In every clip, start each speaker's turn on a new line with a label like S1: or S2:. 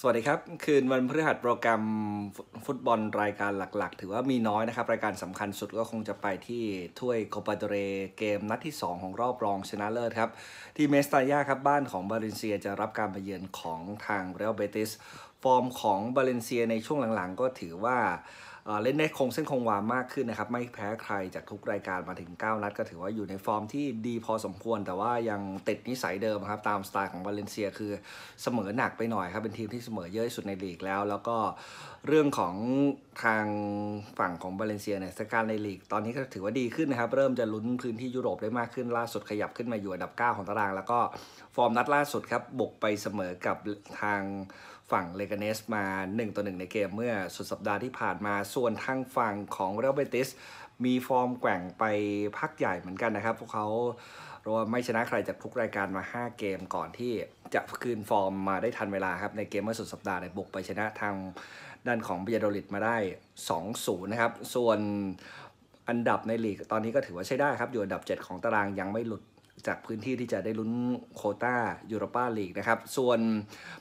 S1: สวัสดีครับ คืนวันพฤหัสโปรแกรมฟุตบอลรายการหลักๆ ถือว่ามีน้อยนะครับ รายการสำคัญสุดก็คงจะไปที่ถ้วยโคปาโดเรเกมนัดที่ 2 ของรอบรองชนะเลิศครับ ที่เมสตายาครับ บ้านของบาเลนเซียจะรับการมาเยือนของทางเรอัลเบติส ฟอร์มของบาเลนเซียในช่วงหลังๆ ก็ถือว่า เล่นได้คงเส้นคงวามากขึ้นนะครับ ไม่แพ้ใครจากทุกรายการมาถึง 9 นัด ก็ถือว่าอยู่ในฟอร์มที่ดีพอสมควร แต่ว่ายังติดนิสัยเดิมครับ ตามสไตล์ของบาเลนเซียคือเสมอหนักไปหน่อยครับ เป็นทีมที่เสมอเยอะที่สุดในลีกแล้ว แล้วก็เรื่องของทางฝั่งของบาเลนเซียเนี่ยสการในลีก ตอนนี้ก็ถือว่าดีขึ้นนะครับ เริ่มจะลุ้นพื้นที่ยุโรปได้มากขึ้นล่าสุดขยับขึ้นมาอยู่อันดับ 9 ของตาราง แล้วก็ฟอร์มนัดล่าสุดครับบุกไปเสมอกับทางฝั่งเลกาเนสมา1ต่อ1ในเกมเมื่อสุดสัปดาห์ที่ผ่านมาส่วนทางฝั่งของเรอัลเบติสมีฟอร์มแกว่งไปพักใหญ่เหมือนกันนะครับ พวกเขาเราไม่ชนะใครจากทุกรายการมา 5 เกมก่อนที่จะคืนฟอร์มมาได้ทันเวลาครับ ในเกมเมื่อสุดสัปดาห์ในบุกไปชนะทางด้านของเบียโดลิตมาได้ 2-0 นะครับ ส่วนอันดับในลีกตอนนี้ก็ถือว่าใช้ได้ครับ อยู่อันดับ 7 ของตารางยังไม่หลุด จากพื้นที่ที่จะได้ลุ้นโคต้ายูโรปาลีกนะครับ ส่วน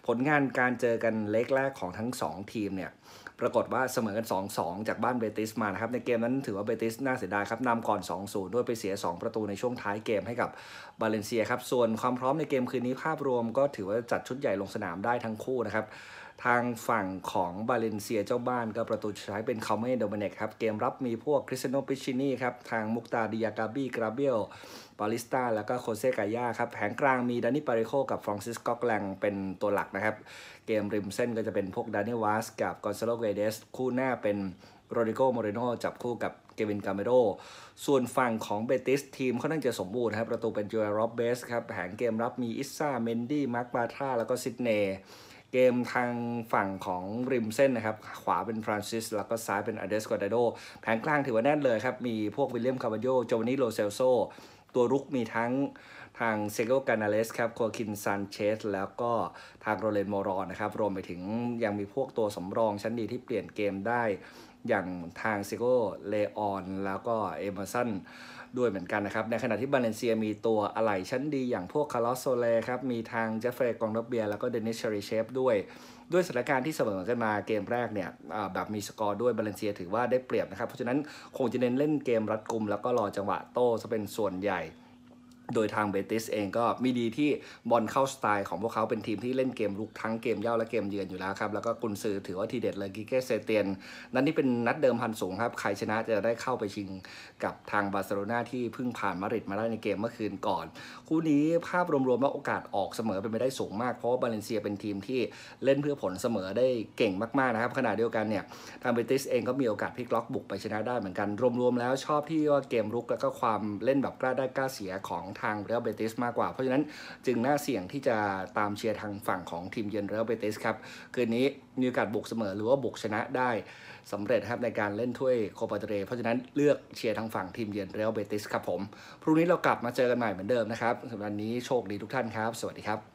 S1: ผลงานการเจอกันเล็กแรกของทั้ง 2 ทีมเนี่ย ปรากฏว่าเสมอกัน 2-2 จากบ้านเบติสมานะครับ ในเกมนั้นถือว่าเบติสน่าเสียดายครับนำก่อน 2-0 ด้วยไปเสีย 2 ประตูในช่วงท้ายเกมให้กับบาเลนเซียครับ ส่วนความพร้อมในเกมคืนนี้ภาพรวมก็ถือว่าจัดชุดใหญ่ลงสนามได้ทั้งคู่นะครับทางฝั่งของบาเลนเซียเจ้าบ้านก็ประตูใช้เป็นคาเมโดเมเนกครับ เกมรับมีพวกคริสเตโนปิชินีครับ ทางมุกตาดิยากาบีกราเบียลปาลิสตาแล้วก็โคเซกายาครับแผงกลางมีดานิปาริโคกับฟรองซิสกอกแลงเป็นตัวหลักนะครับ เกมริมเส้นก็จะเป็นพวกดานิวาสกับกอนซาโลเกเดสคู่หน้าเป็นโรดิโกโมเรโนจับคู่กับเกวินกาเมโรส่วนฝั่งของเบติสทีมเขาน่าจะสมบูรณ์ครับ ประตูเป็นจูเอรอบเบสครับแผงเกมรับมีอิซ่าเมนดี้มาร์คบาธาแล้วก็ซิดเนย์เกมทางฝั่งของริมเส้นนะครับ ขวาเป็นฟรานซิส แล้วก็ซ้ายเป็นอเดสกอดาโด แผงกลางถือว่าแน่นเลยครับ มีพวกวิลเลียมคาร์บาโยโจวานิโรเซลโซ ตัวรุกมีทั้งทางเซโกกานาเลสครับโคคินซันเชสแล้วก็ทางโรเลนโมรอนนะครับ รวมไปถึงยังมีพวกตัวสำรองชั้นดีที่เปลี่ยนเกมได้ อย่างทางซิโก้เลออนแล้วก็เอเมอร์สันด้วยเหมือนกันนะครับ ในขณะที่บาเลนเซียมีตัวอะไหล่ชั้นดีอย่างพวกคาร์ลอสโซเลครับ มีทางเจฟเฟรย์กองรับเบียแล้วก็เดนิสชาริเชฟด้วย ด้วยสถานการณ์ที่เสมอกันมาเกมแรกเนี่ยแบบมีสกอร์ด้วยบาเลนเซียถือว่าได้เปรียบนะครับ เพราะฉะนั้นคงจะเน้นเล่นเกมรัดกุมแล้วก็รอจังหวะโต้จะเป็นส่วนใหญ่ โดยทางเบติสเองก็มีดีที่บอลเข้าสไตล์ของพวกเขาเป็นทีมที่เล่นเกมลุกทั้งเกมเย่าและเกมเยือนอยู่แล้วครับ แล้วก็กุนซือถือว่าทีเด็ดเลยกิเกเซเตียน นั่นนี่เป็นนัดเดิมพันสูงครับ ใครชนะจะได้เข้าไปชิงกับทางบาร์เซโลนาที่เพิ่งผ่านมาริดมาได้ในเกมเมื่อคืนก่อน คู่นี้ภาพรวมๆว่าโอกาสออกเสมอเป็นไปได้สูงมากเพราะว่าบาเลนเซียเป็นทีมที่เล่นเพื่อผลเสมอได้เก่งมากๆนะครับขณะเดียวกันเนี่ยทางเบติสเองก็มีโอกาสพลิกล็อกบุกไปชนะได้เหมือนกันรวมๆแล้วชอบที่ว่าเกมรุกแล้วก็ความเล่นแบบกล้าได้กล้าเสียของทางเรอัลเบติสมากกว่า เพราะฉะนั้นจึงน่าเสี่ยงที่จะตามเชียร์ทางฝั่งของทีมเยือนเรอัลเบติสครับ คืนนี้มีโอกาสบุกเสมอหรือว่าบุกชนะได้สำเร็จครับในการเล่นถ้วยโคปาเตเรเพราะฉะนั้นเลือกเชียร์ทางฝั่งทีมเยือนเรอัลเบติสครับผม พรุ่งนี้เรากลับมาเจอกันใหม่เหมือนเดิมนะครับสำหรับวันนี้โชคดีทุกท่านครับ สวัสดีครับ